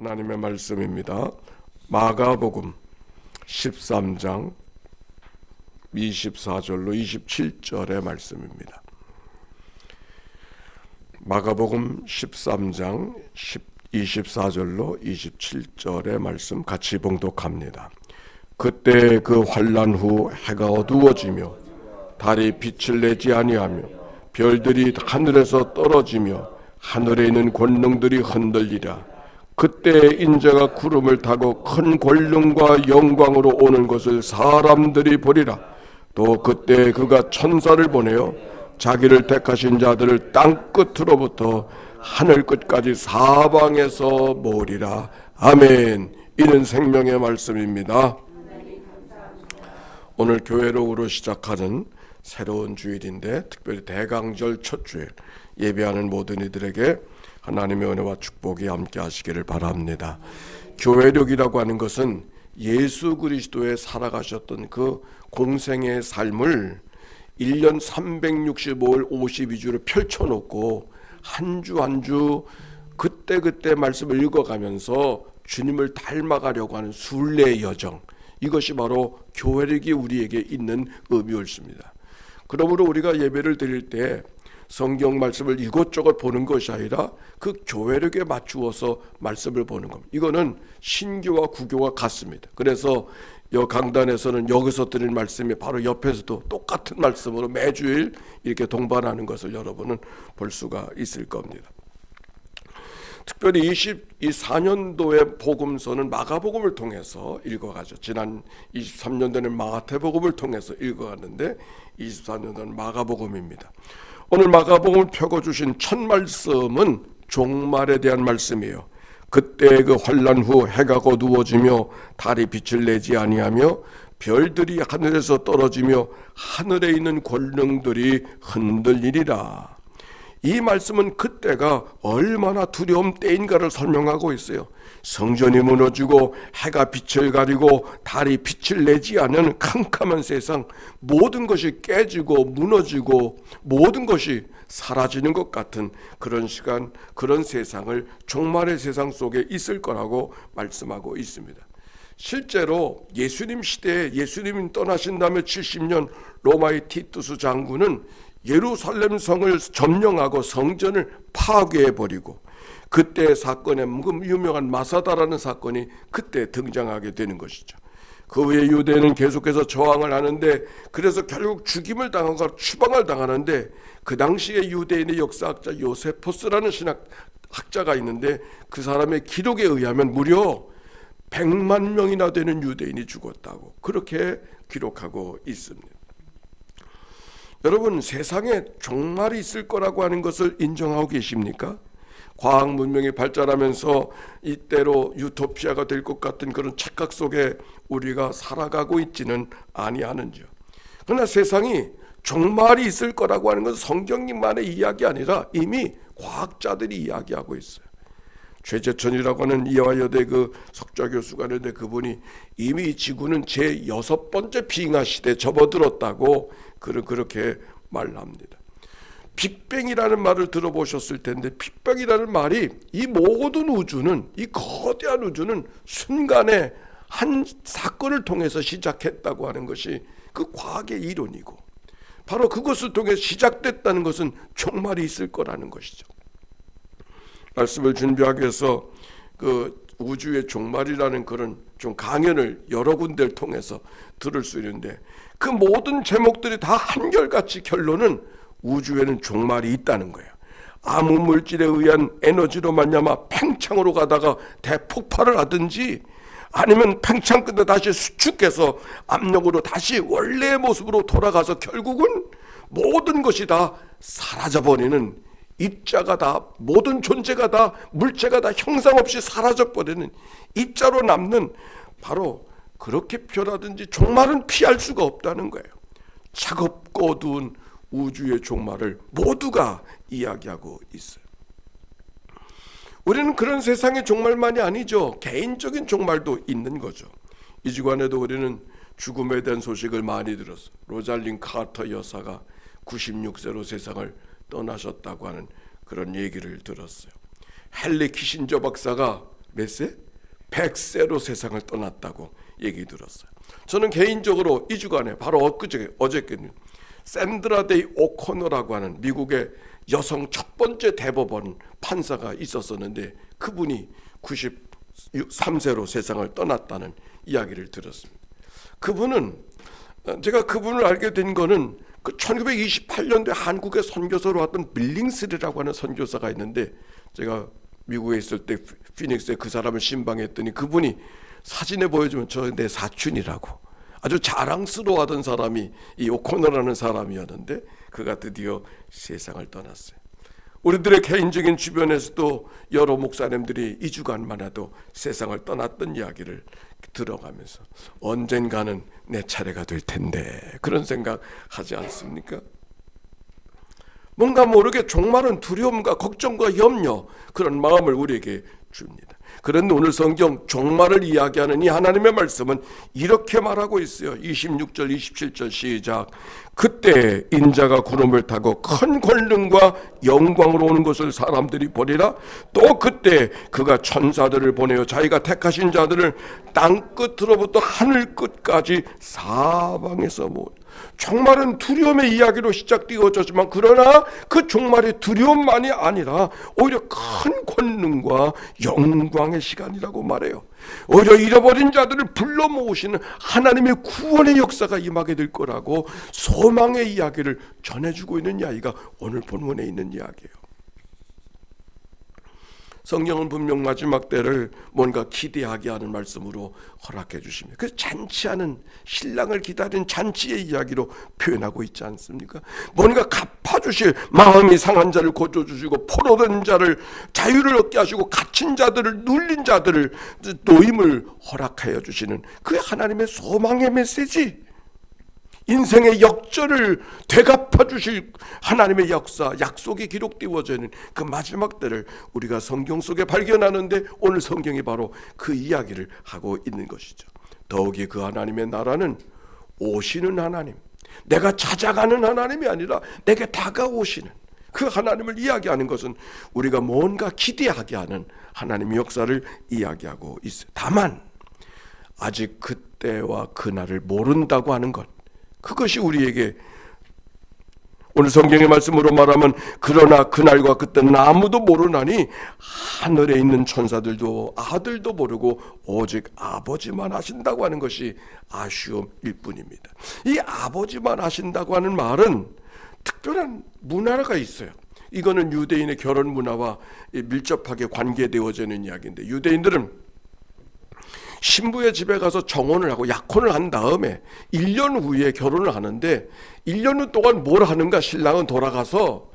하나님의 말씀입니다. 마가복음 13장 24절로 27절의 말씀입니다. 마가복음 13장 24절로 27절의 말씀 같이 봉독합니다. 그때 그 환란 후 해가 어두워지며 달이 빛을 내지 아니하며 별들이 하늘에서 떨어지며 하늘에 있는 권능들이 흔들리라 그때 인자가 구름을 타고 큰 권능과 영광으로 오는 것을 사람들이 보리라. 또 그때 그가 천사를 보내어 자기를 택하신 자들을 땅 끝으로부터 하늘 끝까지 사방에서 모으리라. 아멘. 이는 생명의 말씀입니다. 오늘 교회로으로 시작하는 새로운 주일인데 특별히 대강절 첫 주일 예배하는 모든 이들에게 하나님의 은혜와 축복이 함께 하시기를 바랍니다. 교회력이라고 하는 것은 예수 그리스도의 살아가셨던 그 공생의 삶을 1년 365일 52주를 펼쳐놓고 한 주 한 주 그때그때 말씀을 읽어가면서 주님을 닮아가려고 하는 순례의 여정 이것이 바로 교회력이 우리에게 있는 의미였습니다. 그러므로 우리가 예배를 드릴 때 성경 말씀을 이것저것 보는 것이 아니라 그 교회력에 맞추어서 말씀을 보는 겁니다. 이거는 신교와 구교와 같습니다. 그래서 여 강단에서는 여기서 드린 말씀이 바로 옆에서도 똑같은 말씀으로 매주일 이렇게 동반하는 것을 여러분은 볼 수가 있을 겁니다. 특별히 24년도의 복음서는 마가복음을 통해서 읽어가죠. 지난 23년도는 마태복음을 통해서 읽어갔는데 24년도는 마가복음입니다. 오늘 마가복음을 펴고 주신 첫 말씀은 종말에 대한 말씀이에요. 그때 그 환란 후 해가 거두어지며 달이 빛을 내지 아니하며 별들이 하늘에서 떨어지며 하늘에 있는 권능들이 흔들리리라. 이 말씀은 그때가 얼마나 두려움 때인가를 설명하고 있어요. 성전이 무너지고 해가 빛을 가리고 달이 빛을 내지 않는 캄캄한 세상 모든 것이 깨지고 무너지고 모든 것이 사라지는 것 같은 그런 시간 그런 세상을 종말의 세상 속에 있을 거라고 말씀하고 있습니다. 실제로 예수님 시대에 예수님이 떠나신 다음에 70년 로마의 티투스 장군은 예루살렘 성을 점령하고 성전을 파괴해 버리고 그때 사건에 유명한 마사다라는 사건이 그때 등장하게 되는 것이죠. 그 후에 유대는 계속해서 저항을 하는데 그래서 결국 죽임을 당하고 추방을 당하는데 그 당시에 유대인의 역사학자 요세포스라는 신학 학자가 있는데 그 사람의 기록에 의하면 무려 100만 명이나 되는 유대인이 죽었다고 그렇게 기록하고 있습니다. 여러분 세상에 종말이 있을 거라고 하는 것을 인정하고 계십니까? 과학 문명이 발전하면서 이때로 유토피아가 될 것 같은 그런 착각 속에 우리가 살아가고 있지는 아니하는지요. 그러나 세상이 종말이 있을 거라고 하는 것은 성경님만의 이야기 아니라 이미 과학자들이 이야기하고 있어요. 최재천이라고 하는 이화여대 그 석좌 교수가 있는데 그분이 이미 지구는 제 여섯 번째 빙하 시대에 접어들었다고 그렇게 말합니다. 빅뱅이라는 말을 들어보셨을 텐데 빅뱅이라는 말이 이 모든 우주는 이 거대한 우주는 순간에 한 사건을 통해서 시작했다고 하는 것이 그 과학의 이론이고 바로 그것을 통해 시작됐다는 것은 종말이 있을 거라는 것이죠. 말씀을 준비하기 위해서 그 우주의 종말이라는 그런 좀 강연을 여러 군데를 통해서 들을 수 있는데 그 모든 제목들이 다 한결같이 결론은 우주에는 종말이 있다는 거예요. 아무 물질에 의한 에너지로 말미암아 팽창으로 가다가 대폭발을 하든지 아니면 팽창 끝에 다시 수축해서 압력으로 다시 원래의 모습으로 돌아가서 결국은 모든 것이 다 사라져 버리는 입자가 다 모든 존재가 다 물체가 다 형상 없이 사라져 버리는 입자로 남는 바로 그렇게 표라든지 종말은 피할 수가 없다는 거예요. 차갑고 어두운 우주의 종말을 모두가 이야기하고 있어요. 우리는 그런 세상의 종말만이 아니죠. 개인적인 종말도 있는 거죠. 이 주간에도 우리는 죽음에 대한 소식을 많이 들었어. 로잘린 카터 여사가 96세로 세상을 떠나셨다고 하는 그런 얘기를 들었어요. 헨리 키신저 박사가 몇 세? 100세로 세상을 떠났다고 얘기 들었어요. 저는 개인적으로 이 주간에 바로 엊그제 어저께는 샌드라 데이 오코너라고 하는 미국의 여성 첫 번째 대법원 판사가 있었었는데 그분이 93세로 세상을 떠났다는 이야기를 들었습니다. 그분은 어, 제가 그분을 알게 된 거는 그 1928년도에 한국에 선교사로 왔던 빌링스리라고 하는 선교사가 있는데 제가 미국에 있을 때 피- 피닉스에 그 사람을 신방했더니 그분이 사진에 보여주면 저 내 사촌이라고 아주 자랑스러워하던 사람이 이 오코너라는 사람이었는데 그가 드디어 세상을 떠났어요. 우리들의 개인적인 주변에서도 여러 목사님들이 이 주간만 해도 세상을 떠났던 이야기를 들어가면서 언젠가는 내 차례가 될 텐데 그런 생각 하지 않습니까? 뭔가 모르게 종말은 두려움과 걱정과 염려 그런 마음을 우리에게 줍니다. 그런데 오늘 성경 종말을 이야기하는 이 하나님의 말씀은 이렇게 말하고 있어요. 26절, 27절 시작. 그때 인자가 구름을 타고 큰 권능과 영광으로 오는 것을 사람들이 보리라. 또 그때 그가 천사들을 보내어 자기가 택하신 자들을 땅 끝으로부터 하늘 끝까지 사방에서 모으 종말은 두려움의 이야기로 시작되어졌지만 그러나 그 종말이 두려움만이 아니라 오히려 큰 권능과 영광 의 시간이라고 말해요. 오히려 잃어버린 자들을 불러 모으시는 하나님의 구원의 역사가 임하게 될 거라고 소망의 이야기를 전해주고 있는 이야기가 오늘 본문에 있는 이야기예요. 성경은 분명 마지막 때를 뭔가 기대하게 하는 말씀으로 허락해 주십니다. 그 잔치하는 신랑을 기다린 잔치의 이야기로 표현하고 있지 않습니까? 뭔가 갚아주실 마음이 상한 자를 고쳐주시고 포로된 자를 자유를 얻게 하시고 갇힌 자들을 눌린 자들을 노임을 허락하여 주시는 그 하나님의 소망의 메시지. 인생의 역전을 되갚아 주실 하나님의 역사, 약속이 기록되어져 있는 그 마지막 때를 우리가 성경 속에 발견하는데 오늘 성경이 바로 그 이야기를 하고 있는 것이죠. 더욱이 그 하나님의 나라는 오시는 하나님, 내가 찾아가는 하나님이 아니라 내게 다가오시는 그 하나님을 이야기하는 것은 우리가 뭔가 기대하게 하는 하나님의 역사를 이야기하고 있어요. 다만 아직 그때와 그날을 모른다고 하는 것 그것이 우리에게 오늘 성경의 말씀으로 말하면 그러나 그날과 그때는 아무도 모르나니 하늘에 있는 천사들도 아들도 모르고 오직 아버지만 하신다고 하는 것이 아쉬움일 뿐입니다. 이 아버지만 하신다고 하는 말은 특별한 문화가 있어요. 이거는 유대인의 결혼 문화와 밀접하게 관계되어져 있는 이야기인데 유대인들은 신부의 집에 가서 정혼을 하고 약혼을 한 다음에 1년 후에 결혼을 하는데 1년 후 동안 뭘 하는가 신랑은 돌아가서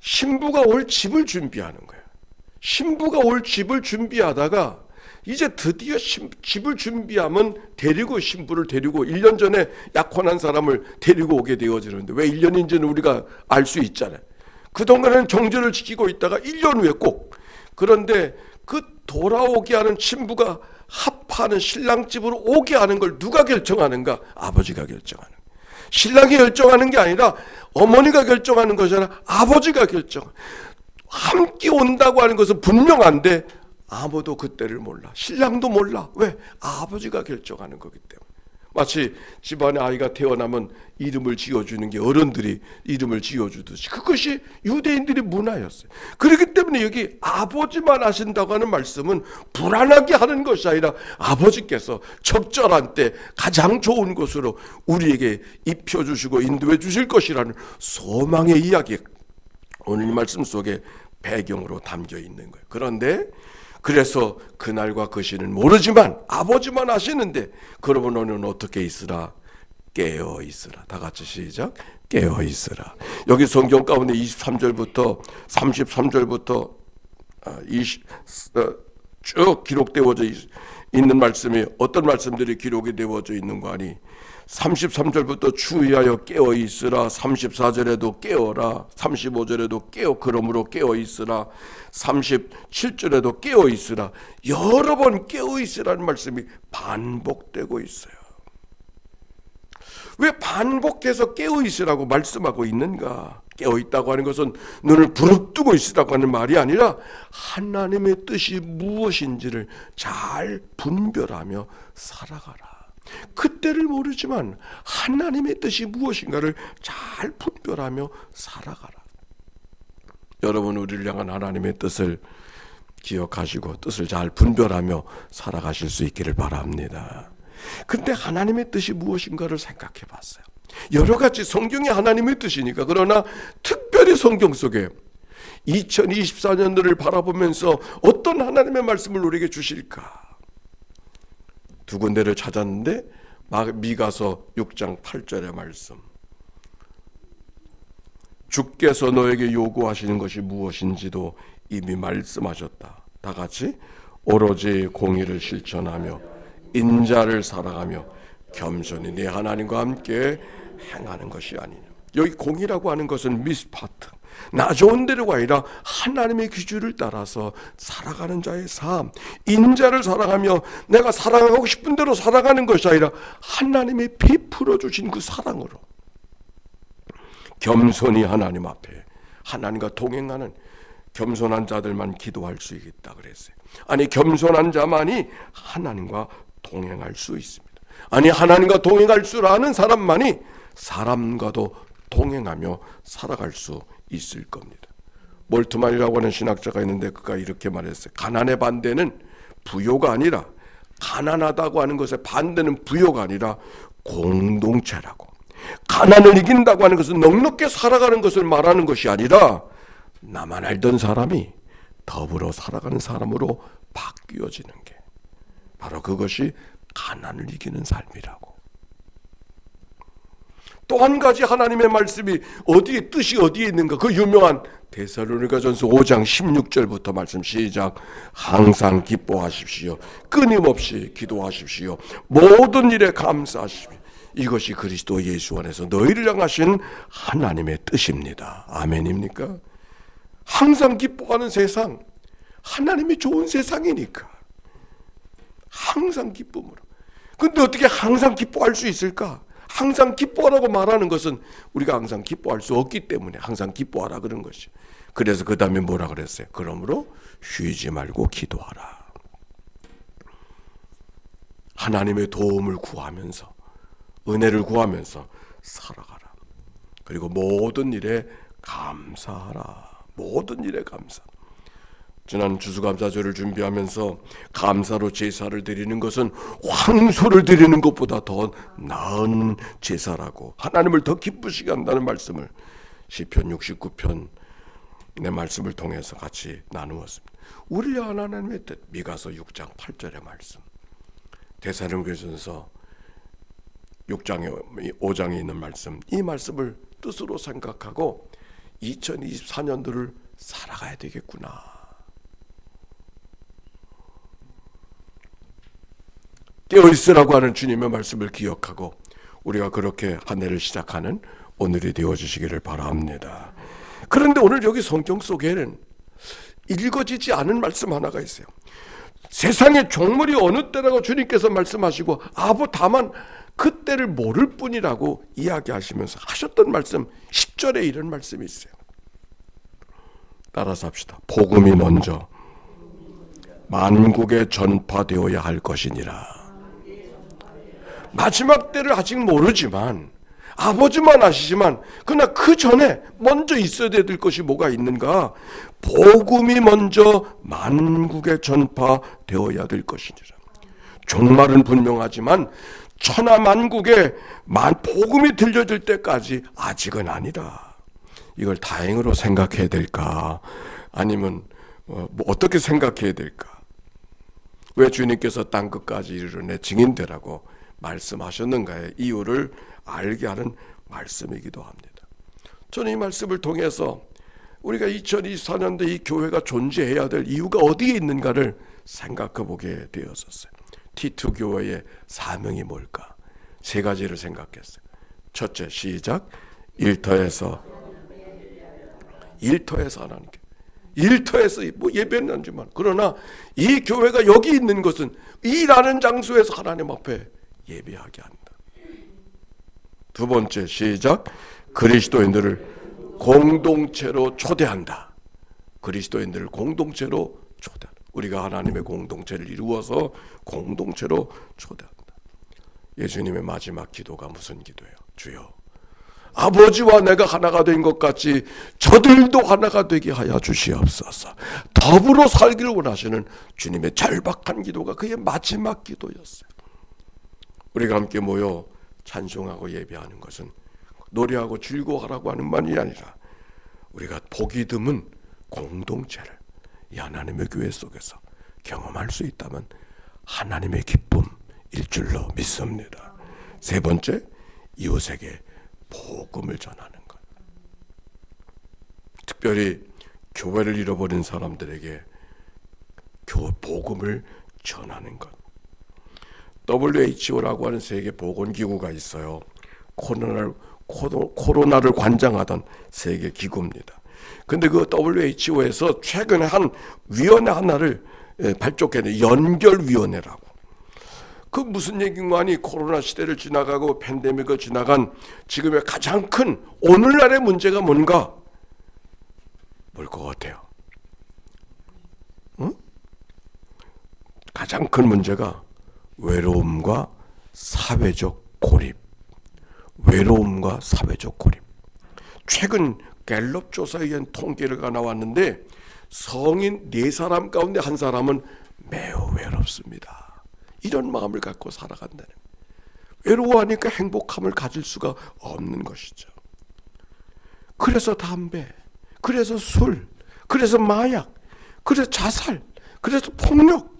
신부가 올 집을 준비하는 거예요. 신부가 올 집을 준비하다가 이제 드디어 신, 집을 준비하면 데리고 신부를 데리고 1년 전에 약혼한 사람을 데리고 오게 되어지는데 왜 1년인지는 우리가 알 수 있잖아요. 그동안은 정절을 지키고 있다가 1년 후에 꼭 그런데 그 돌아오게 하는 신부가 합하는 신랑 집으로 오게 하는 걸 누가 결정하는가? 아버지가 결정하는. 신랑이 결정하는 게 아니라 어머니가 결정하는 아니라 아버지가 결정. 함께 온다고 하는 것은 분명한데 아무도 그때를 몰라. 신랑도 몰라. 왜? 아버지가 결정하는 거기 때문에. 마치 집안에 아이가 태어나면 이름을 지어주는 게 어른들이 이름을 지어주듯이 그것이 유대인들의 문화였어요. 그렇기 때문에 여기 아버지만 하신다고 하는 말씀은 불안하게 하는 것이 아니라 아버지께서 적절한 때 가장 좋은 것으로 우리에게 입혀주시고 인도해 주실 것이라는 소망의 이야기 오늘 이 말씀 속에 배경으로 담겨 있는 거예요. 그런데 그래서 그날과 그 시는 모르지만 아버지만 아시는데 그러면 너는 어떻게 있으라? 깨어 있으라. 다 같이 시작. 깨어 있으라. 여기 성경 가운데 23절부터 33절부터 20, 어, 쭉 기록되어져 있- 있는 말씀이 어떤 말씀들이 기록이 되어져 있는 거 아니? 33절부터 주의하여 깨어 있으라. 34절에도 깨어라. 35절에도 깨어 그러므로 깨어 있으라. 37절에도 깨어 있으라. 여러 번 깨어 있으라는 말씀이 반복되고 있어요. 왜 반복해서 깨어 있으라고 말씀하고 있는가? 깨어 있다고 하는 것은 눈을 부릅뜨고 있으라고 하는 말이 아니라 하나님의 뜻이 무엇인지를 잘 분별하며 살아가라. 그때를 모르지만 하나님의 뜻이 무엇인가를 잘 분별하며 살아가라. 여러분 우리를 향한 하나님의 뜻을 기억하시고 뜻을 잘 분별하며 살아가실 수 있기를 바랍니다. 근데 하나님의 뜻이 무엇인가를 생각해 봤어요. 여러 가지 성경이 하나님의 뜻이니까 그러나 특별히 성경 속에 2024년도를 바라보면서 어떤 하나님의 말씀을 우리에게 주실까? 두 군데를 찾았는데 미가서 6장 8절의 말씀. 주께서 너에게 요구하시는 것이 무엇인지도 이미 말씀하셨다. 다 같이 오로지 공의를 실천하며 인자를 살아가며 겸손히 내 하나님과 함께 행하는 것이 아니냐. 여기 공의라고 하는 것은 미스파트. 나 좋은 대로가 아니라 하나님의 기준을 따라서 살아가는 자의 삶, 인자를 사랑하며 내가 사랑하고 싶은 대로 살아가는 것이 아니라 하나님의 베풀어 주신 그 사랑으로 겸손히 하나님 앞에 하나님과 동행하는 겸손한 자들만 기도할 수 있다 그랬어요. 아니 겸손한 자만이 하나님과 동행할 수 있습니다. 아니 하나님과 동행할 줄 아는 사람만이 사람과도 동행하며 살아갈 수 있을 겁니다. 몰트만이라고 하는 신학자가 있는데 그가 이렇게 말했어요. 가난의 반대는 부요가 아니라 가난하다고 하는 것의 반대는 부요가 아니라 공동체라고. 가난을 이긴다고 하는 것은 넉넉게 살아가는 것을 말하는 것이 아니라 나만 알던 사람이 더불어 살아가는 사람으로 바뀌어지는 게 바로 그것이 가난을 이기는 삶이라고. 또 한 가지 하나님의 말씀이 어디에 뜻이 어디에 있는가? 그 유명한 데살로니가전서 5장 16절부터 말씀 시작. 항상 기뻐하십시오. 끊임없이 기도하십시오. 모든 일에 감사하십시오. 이것이 그리스도 예수 안에서 너희를 향하신 하나님의 뜻입니다. 아멘입니까? 항상 기뻐하는 세상. 하나님이 좋은 세상이니까. 항상 기쁨으로. 근데 어떻게 항상 기뻐할 수 있을까? 항상 기뻐하라고 말하는 것은 우리가 항상 기뻐할 수 없기 때문에 항상 기뻐하라 그런 것이. 그래서 그 다음에 뭐라 그랬어요? 그러므로 쉬지 말고 기도하라. 하나님의 도움을 구하면서 은혜를 구하면서 살아가라. 그리고 모든 일에 감사하라. 모든 일에 감사. 지난 주수감사절을 준비하면서 감사로 제사를 드리는 것은 황소를 드리는 것보다 더 나은 제사라고 하나님을 더 기쁘시게 한다는 말씀을 시편 69편 내 말씀을 통해서 같이 나누었습니다. 우리를 하나님의 뜻 미가서 6장 8절의 말씀 대사령교전서 6장에 5장에 있는 말씀 이 말씀을 뜻으로 생각하고 2024년도를 살아가야 되겠구나. 깨어 있으라고 하는 주님의 말씀을 기억하고 우리가 그렇게 한 해를 시작하는 오늘이 되어 주시기를 바랍니다. 그런데 오늘 여기 성경 속에는 읽어지지 않은 말씀 하나가 있어요. 세상의 종물이 어느 때라고 주님께서 말씀하시고 아부 다만 그때를 모를 뿐이라고 이야기하시면서 하셨던 말씀 10절에 이런 말씀이 있어요. 따라서 합시다. 복음이 먼저 만국에 전파되어야 할 것이니라. 마지막 때를 아직 모르지만 아버지만 아시지만 그러나 그 전에 먼저 있어야 될 것이 뭐가 있는가? 복음이 먼저 만국에 전파되어야 될 것이니라. 종말은 분명하지만 천하 만국에 만 복음이 들려질 때까지 아직은 아니라 이걸 다행으로 생각해야 될까? 아니면 어, 뭐 어떻게 생각해야 될까? 왜 주님께서 땅 끝까지 이르러 증인 되라고 말씀하셨는가의 이유를 알게 하는 말씀이기도 합니다. 저는 이 말씀을 통해서 우리가 2024년도 이 교회가 존재해야 될 이유가 어디에 있는가를 생각해 보게 되었었어요. T2 교회의 사명이 뭘까? 세 가지를 생각했어요. 첫째, 시작. 일터에서 일터에서 하나님께 일터에서 뭐 예배는 하지만 그러나 이 교회가 여기 있는 것은 일하는 장소에서 하나님 앞에 예배하게 한다. 두 번째 시작 그리스도인들을 공동체로 초대한다. 그리스도인들을 공동체로 초대한다. 우리가 하나님의 공동체를 이루어서 공동체로 초대한다. 예수님의 마지막 기도가 무슨 기도예요? 주여 아버지와 내가 하나가 된 것 같이 저들도 하나가 되게 하여 주시옵소서. 더불어 살기를 원하시는 주님의 절박한 기도가 그의 마지막 기도였어요. 우리가 함께 모여 찬송하고 예배하는 것은 노래하고 즐거워하라고 하는 말이 아니라 우리가 보기 드문 공동체를 이 하나님의 교회 속에서 경험할 수 있다면 하나님의 기쁨일 줄로 믿습니다. 세 번째, 이웃에게 복음을 전하는 것. 특별히 교회를 잃어버린 사람들에게 교 복음을 전하는 것. WHO라고 하는 세계 보건기구가 있어요. 코로나를 코로나를 관장하던 세계 기구입니다. 근데 그 WHO에서 최근에 한 위원회 하나를 예, 발족했는데 연결위원회라고. 그 무슨 얘기인가 하니 코로나 시대를 지나가고 팬데믹을 지나간 지금의 가장 큰 오늘날의 문제가 뭔가? 뭘 것 같아요? 응? 가장 큰 문제가 외로움과 사회적 고립. 외로움과 사회적 고립. 최근 갤럽 조사에 의한 통계가 나왔는데 성인 네 사람 가운데 한 사람은 매우 외롭습니다. 이런 마음을 갖고 살아간다는. 외로워하니까 행복함을 가질 수가 없는 것이죠. 그래서 담배, 그래서 술, 그래서 마약, 그래서 자살, 그래서 폭력.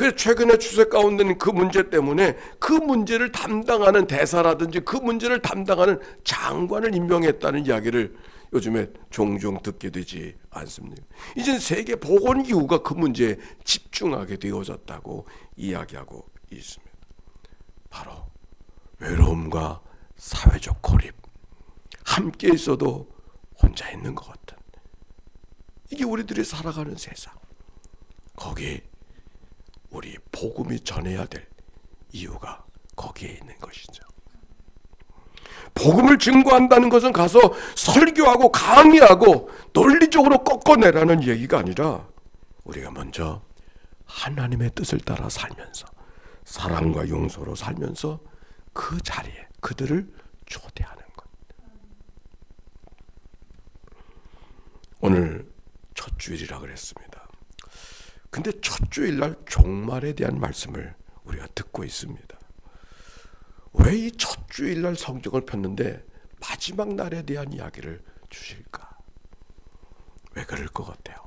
그래서 최근에 추세 가운데는 그 문제 때문에 그 문제를 담당하는 대사라든지 그 문제를 담당하는 장관을 임명했다는 이야기를 요즘에 종종 듣게 되지 않습니까? 이제 세계 보건기구가 그 문제에 집중하게 되어졌다고 이야기하고 있습니다. 바로 외로움과 사회적 고립. 함께 있어도 혼자 있는 것 같은. 이게 우리들이 살아가는 세상. 거기 복음이 전해야 될 이유가 거기에 있는 것이죠. 복음을 증거한다는 것은 가서 설교하고 강의하고 논리적으로 꺾어내라는 얘기가 아니라 우리가 먼저 하나님의 뜻을 따라 살면서 사랑과 용서로 살면서 그 자리에 그들을 초대하는 것. 오늘 첫 주일이라 그랬습니다. 근데 첫 주일날 종말에 대한 말씀을 우리가 듣고 있습니다. 왜 이 첫 주일날 성경을 폈는데 마지막 날에 대한 이야기를 주실까? 왜 그럴 것 같아요?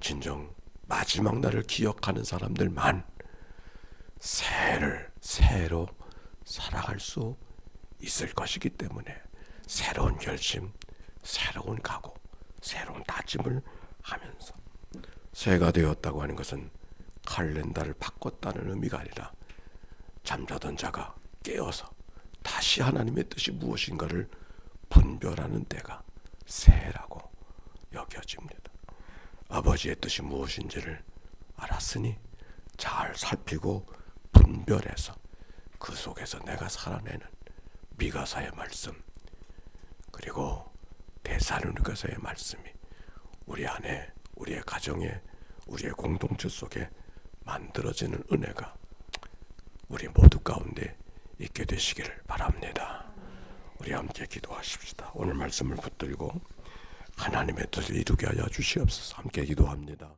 진정 마지막 날을 기억하는 사람들만 새를 새로 살아갈 수 있을 것이기 때문에 새로운 결심, 새로운 각오, 새로운 다짐을 하면서 새가 되었다고 하는 것은 칼렌다를 바꿨다는 의미가 아니라 잠자던 자가 깨어서 다시 하나님의 뜻이 무엇인가를 분별하는 때가 새라고 여겨집니다. 아버지의 뜻이 무엇인지를 알았으니 잘 살피고 분별해서 그 속에서 내가 살아내는 미가사의 말씀 그리고 대사로니가서의 말씀이 우리 안에 우리의 가정에 우리의 공동체 속에 만들어지는 은혜가 우리 모두 가운데 있게 되시기를 바랍니다. 우리 함께 기도하십시다. 오늘 말씀을 붙들고 하나님의 뜻을 이루게 하여 주시옵소서. 함께 기도합니다.